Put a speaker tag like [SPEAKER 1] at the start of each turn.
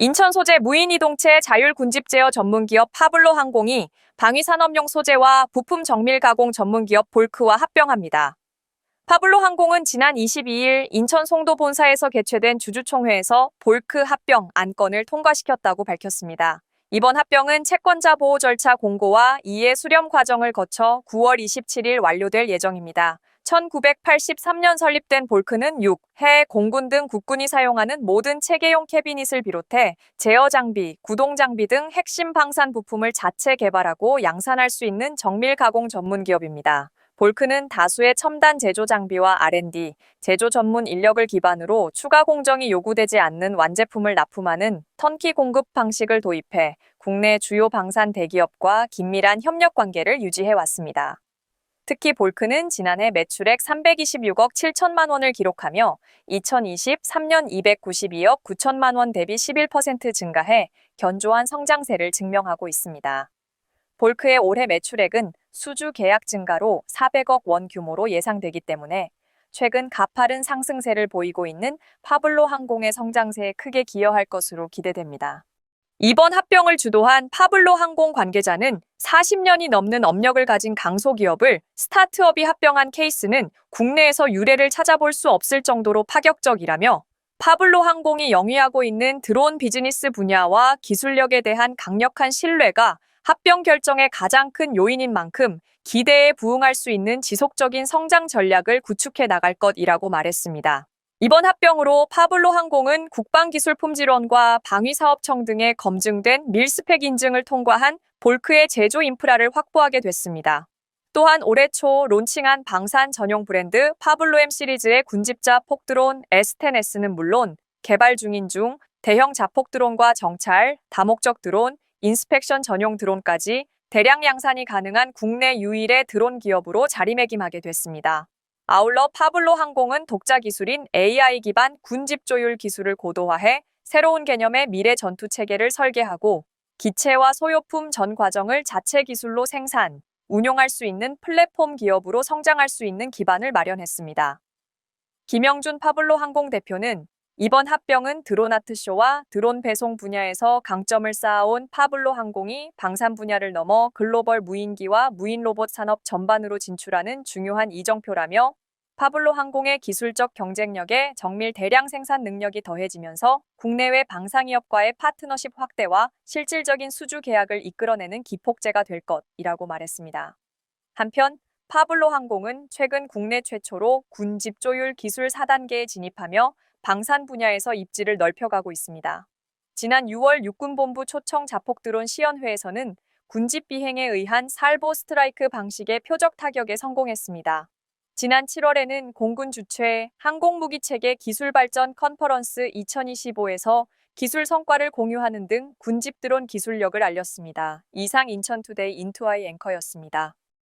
[SPEAKER 1] 인천 소재 무인이동체 자율군집 제어 전문기업 파블로 항공이 방위산업용 소재와 부품 정밀 가공 전문기업 볼크와 합병합니다. 파블로 항공은 지난 22일 인천 송도 본사에서 개최된 주주총회에서 볼크 합병 안건을 통과시켰다고 밝혔습니다. 이번 합병은 채권자 보호 절차 공고와 이해 수렴 과정을 거쳐 9월 27일 완료될 예정입니다. 1983년 설립된 볼크는 6, 해 공군 등 국군이 사용하는 모든 체계용 캐비닛을 비롯해 제어 장비, 구동 장비 등 핵심 방산 부품을 자체 개발하고 양산할 수 있는 정밀 가공 전문 기업입니다. 볼크는 다수의 첨단 제조 장비와 R&D, 제조 전문 인력을 기반으로 추가 공정이 요구되지 않는 완제품을 납품하는 턴키 공급 방식을 도입해 국내 주요 방산 대기업과 긴밀한 협력 관계를 유지해 왔습니다. 특히 볼크는 지난해 매출액 326억 7천만 원을 기록하며 2023년 292억 9천만 원 대비 11% 증가해 견조한 성장세를 증명하고 있습니다. 볼크의 올해 매출액은 수주 계약 증가로 400억 원 규모로 예상되기 때문에 최근 가파른 상승세를 보이고 있는 파블로 항공의 성장세에 크게 기여할 것으로 기대됩니다. 이번 합병을 주도한 파블로 항공 관계자는 40년이 넘는 업력을 가진 강소기업을 스타트업이 합병한 케이스는 국내에서 유례를 찾아볼 수 없을 정도로 파격적이라며 파블로 항공이 영위하고 있는 드론 비즈니스 분야와 기술력에 대한 강력한 신뢰가 합병 결정의 가장 큰 요인인 만큼 기대에 부응할 수 있는 지속적인 성장 전략을 구축해 나갈 것이라고 말했습니다. 이번 합병으로 파블로 항공은 국방기술품질원과 방위사업청 등의 검증된 밀스펙 인증을 통과한 볼크의 제조 인프라를 확보하게 됐습니다. 또한 올해 초 론칭한 방산 전용 브랜드 파블로 M 시리즈의 군집자 폭드론 S10S는 물론 개발 중인 중 대형 자폭 드론과 정찰, 다목적 드론, 인스펙션 전용 드론까지 대량 양산이 가능한 국내 유일의 드론 기업으로 자리매김하게 됐습니다. 아울러 파블로 항공은 독자 기술인 AI 기반 군집 조율 기술을 고도화해 새로운 개념의 미래 전투 체계를 설계하고 기체와 소요품 전 과정을 자체 기술로 생산, 운용할 수 있는 플랫폼 기업으로 성장할 수 있는 기반을 마련했습니다. 김영준 파블로 항공 대표는 이번 합병은 드론 아트쇼와 드론 배송 분야에서 강점을 쌓아온 파블로 항공이 방산 분야를 넘어 글로벌 무인기와 무인 로봇 산업 전반으로 진출하는 중요한 이정표라며 파블로 항공의 기술적 경쟁력에 정밀 대량 생산 능력이 더해지면서 국내외 방산기업과의 파트너십 확대와 실질적인 수주 계약을 이끌어내는 기폭제가 될 것이라고 말했습니다. 한편 파블로 항공은 최근 국내 최초로 군 집 조율 기술 4단계에 진입하며 방산 분야에서 입지를 넓혀가고 있습니다. 지난 6월 육군본부 초청 자폭 드론 시연회에서는 군집 비행에 의한 살보 스트라이크 방식의 표적 타격에 성공했습니다. 지난 7월에는 공군 주최 항공무기체계 기술발전 컨퍼런스 2025에서 기술 성과를 공유하는 등 군집 드론 기술력을 알렸습니다. 이상 인천투데이 인투아이 앵커였습니다.